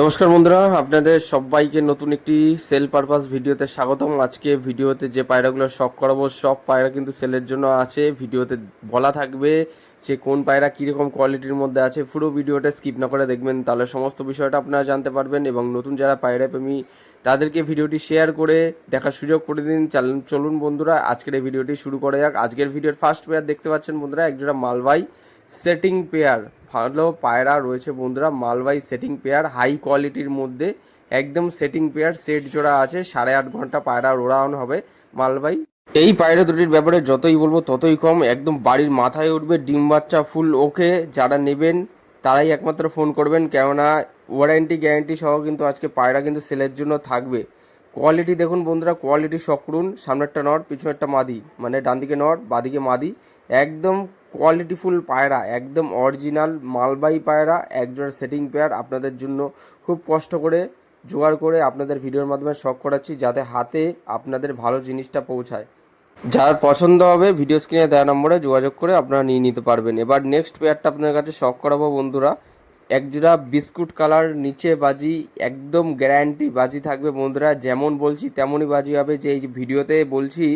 নমস্কার বন্ধুরা, আপনাদের সবাইকে নতুন একটি সেল পারপাস ভিডিওতে স্বাগতম। আজকে ভিডিওতে যে পায়রাগুলো শখ করাবো, সব পায়রা কিন্তু সেলের জন্য আছে। ভিডিওতে বলা থাকবে যে কোন পায়রা কীরকম কোয়ালিটির মধ্যে আছে। পুরো ভিডিওটা স্কিপ না করে দেখবেন, তাহলে সমস্ত বিষয়টা আপনারা জানতে পারবেন এবং নতুন যারা পায়রা প্রেমী, তাদেরকে ভিডিওটি শেয়ার করে দেখার সুযোগ করে দিন। চলুন বন্ধুরা, আজকের এই ভিডিওটি শুরু করা যাক। আজকের ভিডিওর ফার্স্ট পেয়ার দেখতে পাচ্ছেন বন্ধুরা একজোড়া মালবাই সেটিং পেয়ার ভালো পায়রা রয়েছে বন্ধুরা মালবাই সেটিং পেয়ার হাই কোয়ালিটির মধ্যে একদম সেটিং পেয়ার সেট জোড়া আছে, সাড়ে আট ঘণ্টা পায়রা ওড়ানো হবে মালবাই এই পায়রা দুটির ব্যাপারে যতই বলব ততই কম, একদম বাড়ির মাথায় উঠবে, ডিম বাচ্চা ফুল ওকে যারা নেবেন তারাই একমাত্র ফোন করবেন, কেননা ওয়ারেন্টি গ্যারেন্টি সহ কিন্তু আজকে পায়রা কিন্তু সেলের জন্য থাকবে। কোয়ালিটি দেখুন বন্ধুরা কোয়ালিটি সব করুন, সামনেরটা নট, পিছনেরটা মাদি মানে ডান দিকে নট, বাদিকে মাদি। একদম কোয়ালিটিফুল পায়রা, একদম অরিজিনাল মালবাহী পায়রা, একজোড়া সেটিং পেয়ার আপনাদের জন্য খুব কষ্ট করে জোগাড় করে আপনাদের ভিডিওর মাধ্যমে শখ করাচ্ছি, যাতে হাতে আপনাদের ভালো জিনিসটা পৌঁছায়। যার পছন্দ হবে ভিডিও স্ক্রিনে দেওয়া নম্বরে যোগাযোগ করে আপনারা নিয়ে নিতে পারবেন। এবার নেক্সট পেয়ারটা আপনাদের কাছে শখ করাবো বন্ধুরা। একজোড়া বিস্কুট কালার নিচে বাজি, একদম গ্যারান্টি বাজি থাকবে বন্ধুরা, যেমন বলছি তেমনই বাজি হবে। যে এই ভিডিওতে বলছি,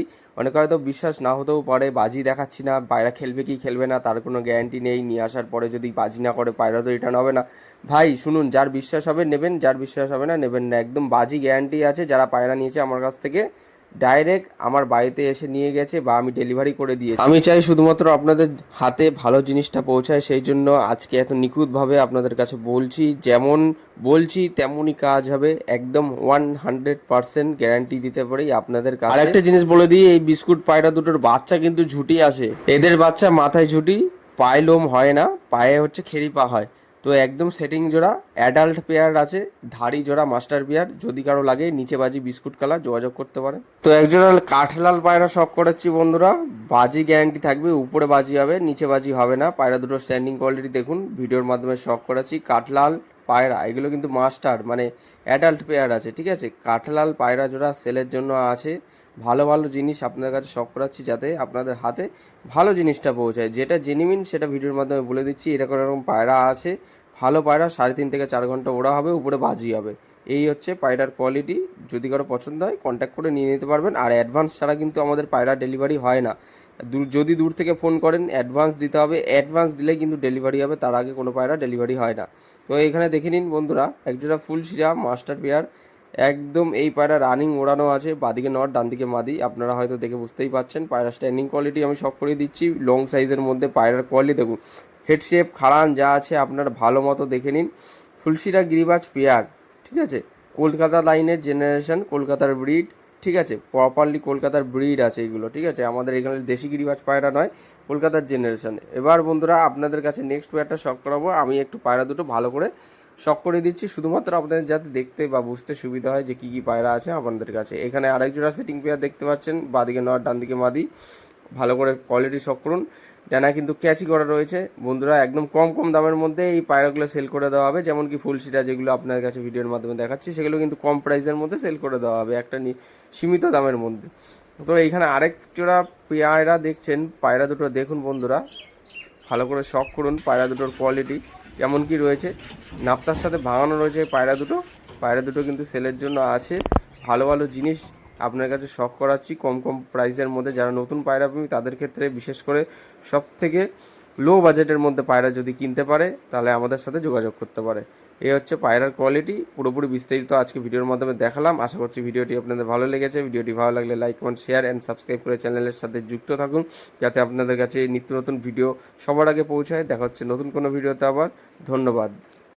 অনেক হয়তো বিশ্বাস না হতেও পারে, বাজি দেখাচ্ছি না, পায়রা খেলবে কি খেলবে না, তার কোনো গ্যারান্টি নেই, নিয়ে আসার পরে যদি বাজি না করে, পায়রা তো রিটার্ন হবে না। ভাই, শুনুন, যার বিশ্বাস হবে, নেবেন, যার বিশ্বাস হবে না, নেবেন না। একদম বাজি গ্যারান্টি আছে, যারা পায়রা নিয়েছে আমার কাছ থেকে। ডাইরেক্ট আমার বাড়িতে এসে নিয়ে গেছে বা আমি ডেলিভারি করে দিয়েছি। আমি চাই শুধুমাত্র আপনাদের হাতে ভালো জিনিসটা পৌঁছায় সেই জন্য আজকে এত নিখুঁতভাবে আপনাদের কাছে বলছি যেমন বলছি তেমনই কাজ হবে একদম ওয়ান হান্ড্রেড পার্সেন্ট গ্যারান্টি দিতে পারি আপনাদের কাছে। আরেকটা জিনিস বলে দিই এই বিস্কুট পায়রা দুটোর বাচ্চা কিন্তু ঝুটি আসে। এদের বাচ্চা মাথায় ঝুটি পায়ে লোম হয় না পায়ে হচ্ছে খেরি পা হয়। তো একদম সেটিং জোড়া অ্যাডাল্ট পেয়ার আছে, ধাড়ি জোড়া মাস্টার পেয়ার যদি কারও লাগে নিচে বাজি বিস্কুট কালার যোগাযোগ করতে পারে। তো একজোড়া কাঠলাল পায়রা শখ করাচ্ছি বন্ধুরা, বাজি গ্যারান্টি থাকবে, উপরে বাজি হবে, নিচে বাজি হবে না, পায়রা দুটো স্ট্যান্ডিং কোয়ালিটি দেখুন, ভিডিওর মাধ্যমে শখ করাচ্ছি, কাঠলাল পায়রা, এগুলো কিন্তু মাস্টার মানে অ্যাডাল্ট পেয়ার আছে, ঠিক আছে? কাঠলাল পায়রা জোড়া সেলের জন্য আছে ভালো ভালো জিনিস আপনাদের কাছে শখ করাচ্ছি যাতে আপনাদের হাতে ভালো জিনিসটা পৌঁছায়। যেটা জেনুইন সেটা ভিডিওর মাধ্যমে বলে দিচ্ছি, এরকম এরকম পায়রা আছে। ভালো পায়রা, সাড়ে তিন থেকে চার ঘণ্টা ওড়া হবে, উপরে বাজি হবে। এই হচ্ছে পায়রার কোয়ালিটি যদি কারও পছন্দ হয় কন্ট্যাক্ট করে নিয়ে নিতে পারবেন। আর অ্যাডভান্স ছাড়া কিন্তু আমাদের পায়রা ডেলিভারি হয় না। দূর, যদি দূর থেকে ফোন করেন অ্যাডভান্স দিতে হবে। অ্যাডভান্স দিলে কিন্তু ডেলিভারি হবে, তার আগে কোনো পায়রা ডেলিভারি হয় না। তো এখানে দেখে নিন বন্ধুরা একজোড়া ফুল শিরা মাস্টার পেয়ার একদম এই পায়রা রানিং ওড়ানো আছে, বাদিকে নট ডান দিকে মাদি। আপনারা হয়তো দেখে বুঝতেই পারছেন, পায়রা স্ট্যান্ডিং কোয়ালিটি আমি সব করে দিচ্ছি। লং সাইজের মধ্যে পায়রার কোয়ালিটি দেখুন। হেড শেপ খাড়ান যা আছে আপনার ভালো মতো দেখে নিন। ফুলশিরা গিরিবাজ পেয়ার, ঠিক আছে? কলকাতা লাইনের জেনারেশন কলকাতার ব্রিড ঠিক আছে? প্রপারলি কলকাতার ব্রিড আছে এগুলো, ঠিক আছে? আমাদের এখানে দেশি গিরিবাজ পায়রা নয়, কলকাতার জেনারেশন এবার বন্ধুরা, আপনাদের কাছে নেক্সট পেয়ারটা শখ করাবো। আমি একটু পায়রা দুটো ভালো করে শখ করে দিচ্ছি। শুধুমাত্র আপনাদের যাতে দেখতে বা বুঝতে সুবিধা হয় যে কী কী পায়রা আছে আপনাদের কাছে। এখানে আরেক জোড়া সেটিং পেয়ার দেখতে পাচ্ছেন। বাদিকে নট ডান দিকে মাদি। ভালো করে কোয়ালিটি শখ করুন। ডানা কিন্তু ক্যাচি করা রয়েছে। বন্ধুরা, একদম কম কম দামের মধ্যে এই পায়রাগুলো সেল করে দেওয়া হবে। যেমন কি ফুলশিটা যেগুলো আপনার কাছে ভিডিওর মাধ্যমে দেখাচ্ছি, সেগুলো কিন্তু কম প্রাইসের মধ্যে সেল করে দেওয়া হবে একটা সীমিত দামের মধ্যে। তো এইখানে আরেক জোড়া পায়রা দেখছেন। পায়রা দুটো দেখুন বন্ধুরা। ভালো করে শখ করুন পায়রা দুটোর কোয়ালিটি কেমন কি রয়েছে। নাপ্তার সাথে ভাঙানো রয়েছে পায়রা দুটো। পায়রা দুটো কিন্তু সেলের জন্য আছে। ভালো ভালো জিনিস আপনার কাছে শখ করাচ্ছি। কম কম প্রাইসের মধ্যে। যারা নতুন পায়রা প্রেমী, তাদের ক্ষেত্রে বিশেষ করে সব থেকে লো বাজেটের মধ্যে পায়রা যদি কিনতে পারে, তাহলে আমাদের সাথে যোগাযোগ করতে পারে। এই হচ্ছে পায়রার কোয়ালিটি পুরোপুরি বিস্তারিত আজকে ভিডিওর মাধ্যমে দেখালাম। আশা করছি ভিডিওটি আপনাদের ভালো লেগেছে। ভিডিওটি ভালো লাগলে like comment share and subscribe করে চ্যানেলের সাথে যুক্ত থাকুন, যাতে আপনাদের কাছে নিত্য নতুন ভিডিও সবার আগে পৌঁছায়। দেখা হচ্ছে নতুন কোনো ভিডিওতে আবার। ধন্যবাদ।